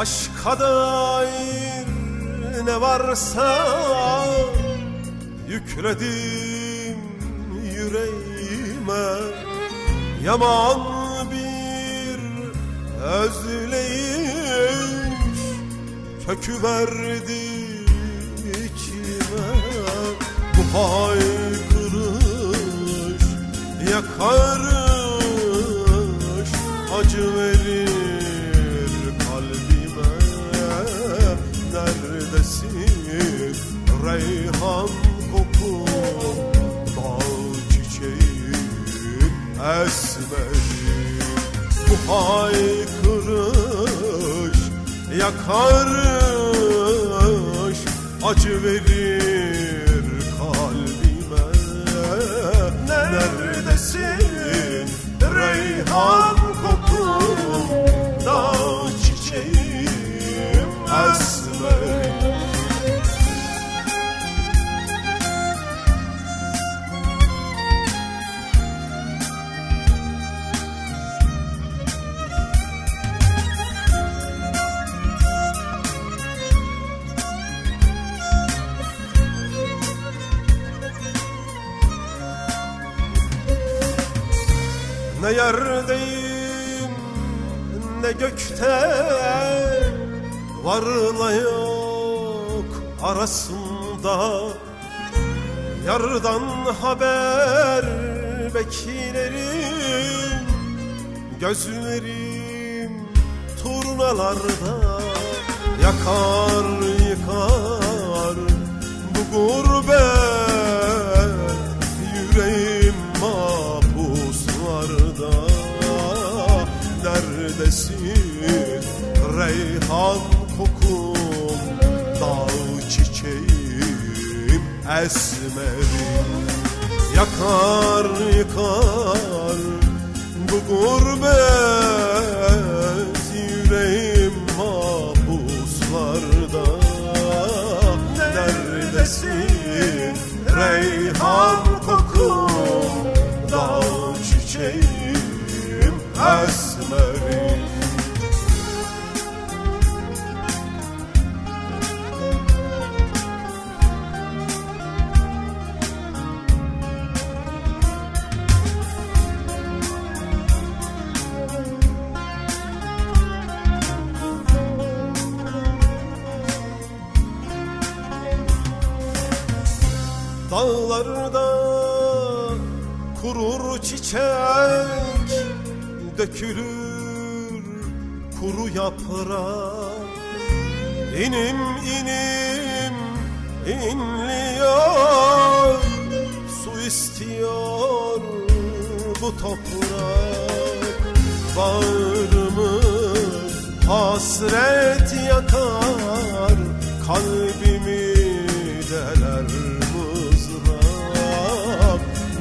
Aşka dair ne varsa Yükledim yüreğime. Yaman bir özleyiş Kökü verdi içime. Bu haykırış yakarış Acı verir Neredesin reyhan kokum Dağ çiçeğim esmerim. Bu haykırış yakarış Acı verir kalbime. Neredesin? Reyhan Ne yerdeyim ne gökte Varla yok arasında. Yardan haber beklerim Gözlerim turnalarda Yakar Neredesin reyhan kokum Dağ çiçeğim esmerim Yakar yıkar bu gurbet Yüreğim mahpuslarda. Neredesin reyhan kokum Dağ çiçeğim esmerim Dağlarda kurur çiçek Dökülür kuru yaprak İnim inim inliyor Su istiyor bu toprak Bağrımı hasret yakar Kalbimi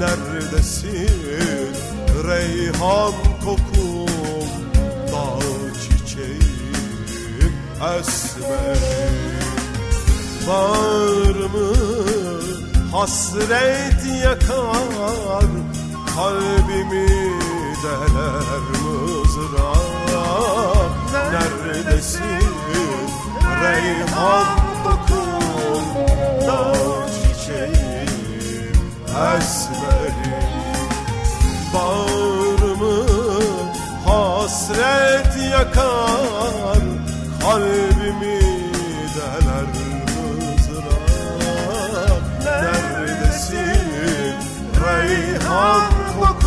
Neredesin reyhan kokum Dağ çiçeğim esmerim. Bağrımı hasret yakar Kalbimi deler mızrak esmerim. Bağrımı hasret yakar Kalbimi deler mızrak Neredesin reyhan kokum